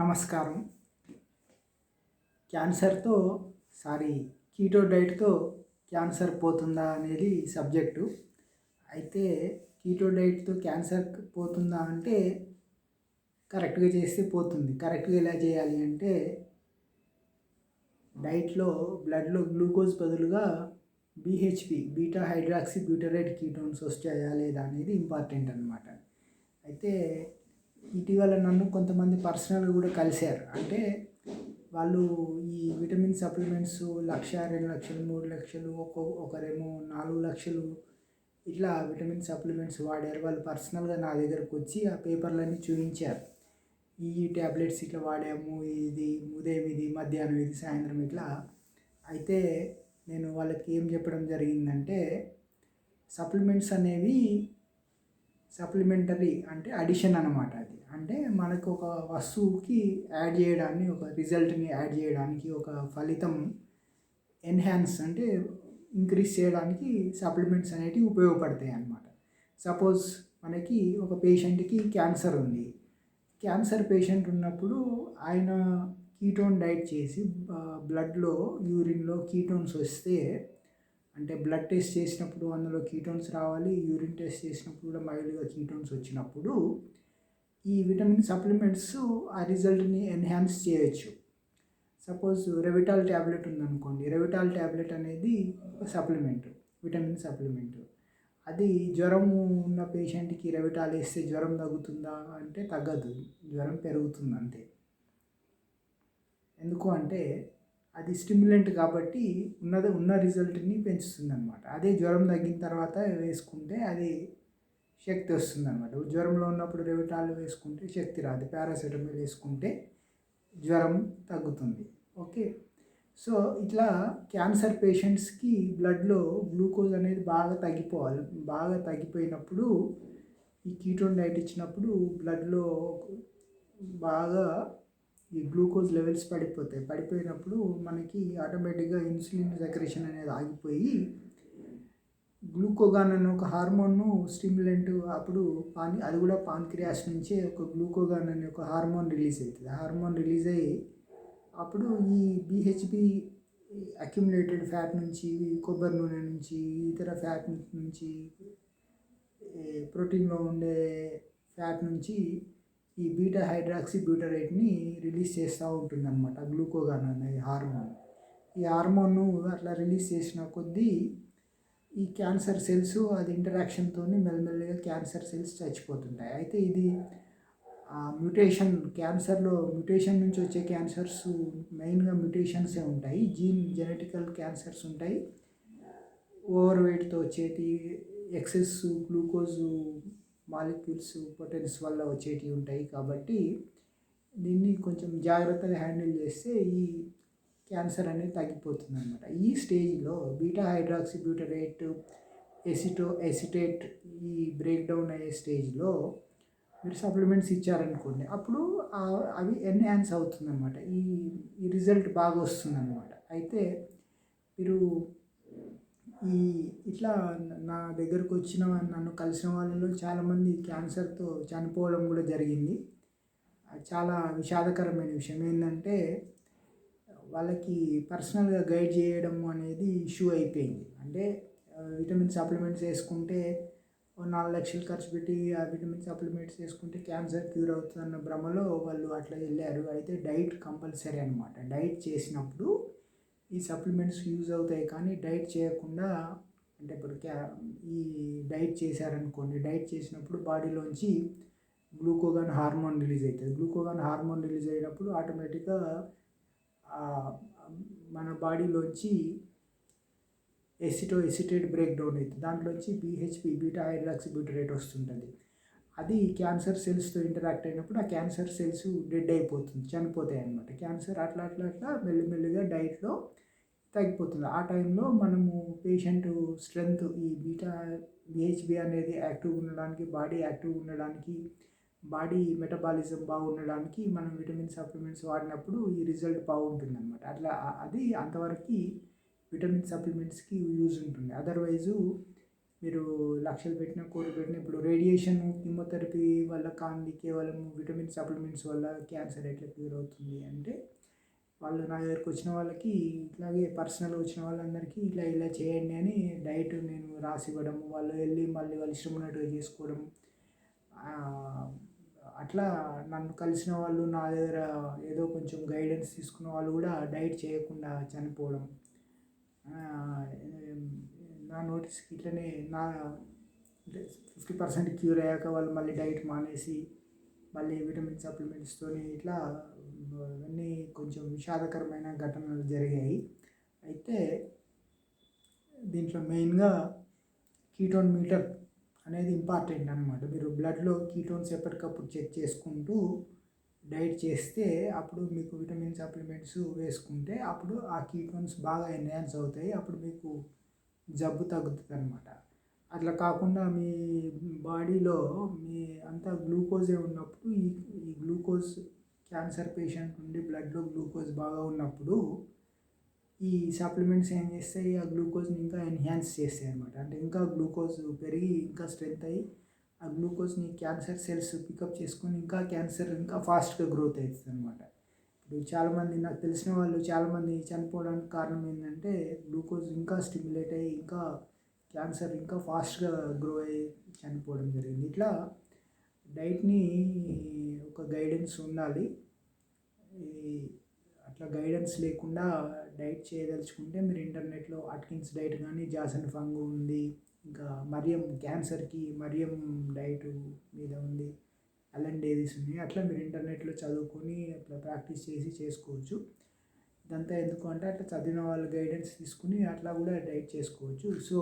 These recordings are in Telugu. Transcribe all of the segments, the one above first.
నమస్కారం. క్యాన్సర్తో సారీ కీటో డైట్తో క్యాన్సర్ పోతుందా అనేది సబ్జెక్టు. అయితే కీటో డైట్తో క్యాన్సర్ పోతుందా అంటే కరెక్ట్గా చేస్తే పోతుంది. కరెక్ట్గా ఎలా చేయాలి అంటే డైట్లో బ్లడ్లో గ్లూకోజ్ బదులుగా BHP beta hydroxy butyrate ketones వచ్చాయా లేదా అనేది ఇంపార్టెంట్ అనమాట అయితే ఇటీవల నన్ను కొంతమంది పర్సనల్గా కూడా కలిశారు. అంటే వాళ్ళు ఈ విటమిన్ సప్లిమెంట్స్ లక్ష రెండు లక్షలు మూడు లక్షలు ఒక్కో ఒకరేమో నాలుగు లక్షలు ఇట్లా విటమిన్ సప్లిమెంట్స్ వాడారు. వాళ్ళు పర్సనల్గా నా దగ్గరకు వచ్చి ఆ పేపర్లన్నీ చూపించారు. ఈ ట్యాబ్లెట్స్ ఇట్లా వాడాము ఇది ఉదయం ఇది మధ్యాహ్నం ఇది సాయంత్రం ఇట్లా. అయితే నేను వాళ్ళకి ఏం చెప్పడం జరిగిందంటే సప్లిమెంట్స్ అనేవి సప్లిమెంటరీ అంటే అడిషన్ అనమాట అది. అంటే మనకు ఒక వస్తువుకి యాడ్ చేయడాన్ని ఒక రిజల్ట్ని యాడ్ చేయడానికి ఒక ఫలితం ఎన్హాన్స్ అంటే ఇంక్రీజ్ చేయడానికి సప్లిమెంట్స్ అనేటివి ఉపయోగపడతాయి అన్నమాట. సపోజ్ మనకి ఒక పేషెంట్కి క్యాన్సర్ ఉంది. క్యాన్సర్ పేషెంట్ ఉన్నప్పుడు ఆయన కీటోన్ డైట్ చేసి బ్లడ్లో యూరిన్లో కీటోన్స్ వస్తే అంటే బ్లడ్ టెస్ట్ చేసినప్పుడు అందులో కీటోన్స్ రావాలి యూరిన్ టెస్ట్ చేసినప్పుడు కూడా మైల్డ్గా కీటోన్స్ వచ్చినప్పుడు ఈ విటమిన్ సప్లిమెంట్స్ ఆ రిజల్ట్ని ఎన్హాన్స్ చేయొచ్చు. సపోజ్ రెవిటాల్ ట్యాబ్లెట్ ఉందనుకోండి రెవిటాల్ ట్యాబ్లెట్ అనేది ఒక సప్లిమెంట్ విటమిన్ సప్లిమెంట్ అది జ్వరం ఉన్న పేషెంట్కి రెవిటాల్ వేస్తే జ్వరం తగ్గుతుందా అంటే తగ్గదు జ్వరం పెరుగుతుంది అంతే. ఎందుకు అంటే అది స్టిమ్యులెంట్ కాబట్టి ఉన్నది ఉన్న రిజల్ట్ని పెంచుతుంది అనమాట అదే జ్వరం తగ్గిన తర్వాత వేసుకుంటే అది శక్తి వస్తుంది అనమాట జ్వరంలో ఉన్నప్పుడు రెవిటాల్ వేసుకుంటే శక్తి రాదు. పారాసెటమాల్ వేసుకుంటే జ్వరం తగ్గుతుంది. ఓకే? సో ఇట్లా క్యాన్సర్ పేషెంట్స్కి బ్లడ్లో గ్లూకోజ్ అనేది బాగా తగ్గిపోవాలి. బాగా తగ్గిపోయినప్పుడు ఈ కీటోన్ డైట్ ఇచ్చినప్పుడు బ్లడ్లో బాగా ఈ గ్లూకోజ్ లెవెల్స్ పడిపోతాయి. పడిపోయినప్పుడు మనకి ఆటోమేటిక్గా ఇన్సులిన్ సెక్రేషన్ అనేది ఆగిపోయి గ్లూకోగాన్ అనే ఒక హార్మోన్ను స్టిమ్యులెంట్ అప్పుడు పాన్ అది కూడా పాన్క్రియాస్ నుంచే ఒక గ్లూకోగాన్ అనే ఒక హార్మోన్ రిలీజ్ అవుతుంది. హార్మోన్ రిలీజ్ అయ్యి అప్పుడు ఈ బీహెచ్బి అక్యుములేటెడ్ ఫ్యాట్ నుంచి కొబ్బరి నూనె నుంచి ఇతర ఫ్యాట్ నుంచి ప్రోటీన్లో ఉండే ఫ్యాట్ నుంచి ఈ బీటా హైడ్రాక్సీ బ్యూటరేట్ని రిలీజ్ చేస్తూ ఉంటుంది అనమాట గ్లూకోగాన్ అనే హార్మోన్. ఈ హార్మోన్ అట్లా రిలీజ్ చేసిన కొద్దీ ఈ క్యాన్సర్ సెల్స్ అది ఇంటరాక్షన్తో మెల్లమెల్లగా క్యాన్సర్ సెల్స్ చచ్చిపోతుంటాయి. అయితే ఇది మ్యూటేషన్ క్యాన్సర్లో మ్యూటేషన్ నుంచి వచ్చే క్యాన్సర్స్ మెయిన్గా మ్యూటేషన్సే ఉంటాయి. జీన్ జెనెటికల్ క్యాన్సర్స్ ఉంటాయి. ఓవర్ వెయిట్తో వచ్చేటి ఎక్సెస్ గ్లూకోజ్ మాలిక్యూల్స్ పొటెన్స్ వల్ల వచ్చేటివి ఉంటాయి కాబట్టి దీన్ని కొంచెం జాగ్రత్తగా హ్యాండిల్ చేస్తే ఈ క్యాన్సర్ అనేది తగ్గిపోతుంది అనమాట ఈ స్టేజ్లో beta hydroxy butyrate aceto acetate ఈ బ్రేక్ డౌన్ అయ్యే స్టేజ్లో మీరు సప్లిమెంట్స్ ఇచ్చారనుకోండి అప్పుడు అవి ఎన్హాన్స్ అవుతుందన్నమాట. ఈ ఈ రిజల్ట్ బాగా వస్తుంది అనమాట అయితే మీరు ఈ ఇట్లా నా దగ్గరకు వచ్చిన నన్ను కలిసిన వాళ్ళలో చాలామంది క్యాన్సర్తో చనిపోవడం కూడా జరిగింది. చాలా విషాదకరమైన విషయం. ఏంటంటే వాళ్ళకి పర్సనల్గా గైడ్ చేయడం అనేది ఇష్యూ అయిపోయింది. అంటే విటమిన్ సప్లిమెంట్స్ వేసుకుంటే నాలుగు లక్షలు ఖర్చు పెట్టి ఆ విటమిన్ సప్లిమెంట్స్ వేసుకుంటే క్యాన్సర్ క్యూర్ అవుతుందన్న భ్రమలో వాళ్ళు అట్లా వెళ్ళారు. అయితే డైట్ కంపల్సరీ అనమాట డైట్ చేసినప్పుడు ఈ సప్లిమెంట్స్ యూజ్ అవుతాయి కానీ డైట్ చేయకుండా అంటే ఇప్పుడు క్యా ఈ డైట్ చేశారనుకోండి డైట్ చేసినప్పుడు బాడీలోంచి గ్లూకోగాన్ హార్మోన్ రిలీజ్ అవుతుంది. గ్లూకోగాన్ హార్మోన్ రిలీజ్ అయినప్పుడు ఆటోమేటిక్గా మన బాడీలోంచి ఎసిటో ఎసిటేట్ బ్రేక్ డౌన్ అవుతుంది. దాంట్లోంచి బీహెచ్పి బీటా హైడ్రాక్సీ రేట్ వస్తుంటుంది. అది క్యాన్సర్ సెల్స్తో ఇంటరాక్ట్ అయినప్పుడు ఆ క్యాన్సర్ సెల్స్ డెడ్ అయిపోతుంది చనిపోతాయి అనమాట క్యాన్సర్ అట్లా అట్లా అట్లా మెల్లిమెల్లిగా డైట్లో తగ్గిపోతుంది. ఆ టైంలో మనము పేషెంట్ స్ట్రెంగ్త్ ఈ బీటా బిహెచ్బి అనేది యాక్టివ్ ఉండడానికి బాడీ యాక్టివ్ ఉండడానికి బాడీ మెటబాలిజం బాగుండడానికి మనం విటమిన్ సప్లిమెంట్స్ వాడినప్పుడు ఈ రిజల్ట్ బాగుంటుంది అనమాట అట్లా అది అంతవరకు విటమిన్ సప్లిమెంట్స్కి యూజ్ ఉంటుంది. అదర్వైజు మీరు లక్షలు పెట్టిన కోటి పెట్టిన ఇప్పుడు రేడియేషన్ కీమోథెరపీ వల్ల కానీ కేవలం విటమిన్ సప్లిమెంట్స్ వల్ల క్యాన్సర్ ఎట్లా క్యూర్ అవుతుంది అంటే వాళ్ళు నా దగ్గరికి వచ్చిన వాళ్ళకి ఇట్లాగే పర్సనల్గా వచ్చిన వాళ్ళందరికీ ఇట్లా ఇలా చేయండి అని డైట్ నేను రాసి ఇవ్వడం వాళ్ళు వెళ్ళి మళ్ళీ వాళ్ళు ఇష్టం ఉన్నట్టుగా చేసుకోవడం అట్లా నన్ను కలిసిన వాళ్ళు నా దగ్గర ఏదో కొంచెం గైడెన్స్ తీసుకున్న వాళ్ళు కూడా డైట్ చేయకుండా చనిపోవడం. నా నోటీస్కి ఇట్లనే నా ఫిఫ్టీ పర్సెంట్ క్యూర్ అయ్యాక వాళ్ళు మళ్ళీ డైట్ మానేసి మళ్ళీ విటమిన్ సప్లిమెంట్స్తో ఇట్లా అవన్నీ కొంచెం విషాదకరమైన ఘటనలు జరిగాయి. అయితే దీంట్లో మెయిన్గా కీటోన్ మీటర్ అనేది ఇంపార్టెంట్ అనమాట మీరు బ్లడ్లో కీటోన్స్ ఎప్పటికప్పుడు చెక్ చేసుకుంటూ డైట్ చేస్తే అప్పుడు మీకు విటమిన్ సప్లిమెంట్స్ వేసుకుంటే అప్పుడు ఆ కీటోన్స్ బాగా ఎన్హాన్స్ అవుతాయి. అప్పుడు మీకు జబ్బు తగ్గుతుంది అనమాట అట్లా కాకుండా మీ బాడీలో మీ అంతా గ్లూకోజే ఉన్నప్పుడు ఈ ఈ గ్లూకోజ్ క్యాన్సర్ పేషెంట్ నుండి బ్లడ్లో గ్లూకోజ్ బాగా ఉన్నప్పుడు ఈ సప్లిమెంట్స్ ఏం చేస్తాయి? ఆ గ్లూకోజ్ని ఇంకా ఎన్హాన్స్ చేస్తాయి అనమాట అంటే ఇంకా గ్లూకోజ్ పెరిగి ఇంకా స్ట్రెంత్ అయ్యి ఆ గ్లూకోజ్ని క్యాన్సర్ సెల్స్ పికప్ చేసుకొని ఇంకా క్యాన్సర్ ఇంకా ఫాస్ట్గా గ్రోత్ అవుతుంది అనమాట ఇప్పుడు చాలామంది నాకు తెలిసిన వాళ్ళు చాలామంది చనిపోవడానికి కారణం ఏంటంటే గ్లూకోజ్ ఇంకా స్టిమ్యులేట్ అయ్యి ఇంకా క్యాన్సర్ ఇంకా ఫాస్ట్గా గ్రో అయ్యి చనిపోవడం జరిగింది. ఇట్లా డైట్ని ఒక గైడెన్స్ ఉండాలి. ఈ అట్లా గైడెన్స్ లేకుండా డైట్ చేయదలుచుకుంటే మీరు ఇంటర్నెట్లో అట్కిన్స్ డైట్ కానీ జాసన్ ఫంగ్ ఉంది ఇంకా మరియం క్యాన్సర్కి మరియం డైట్ మీద ఉంది. అలాంటి డేవిస్ ఉన్నాయి? అట్లా మీరు ఇంటర్నెట్లో చదువుకొని అట్లా ప్రాక్టీస్ చేసి చేసుకోవచ్చు. ఇదంతా ఎందుకు అంటే అట్లా చదివిన వాళ్ళు గైడెన్స్ తీసుకుని అట్లా కూడా డైట్ చేసుకోవచ్చు. సో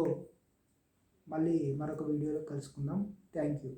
మళ్ళీ మరొక వీడియోలో కలుసుకుందాం. Thank you.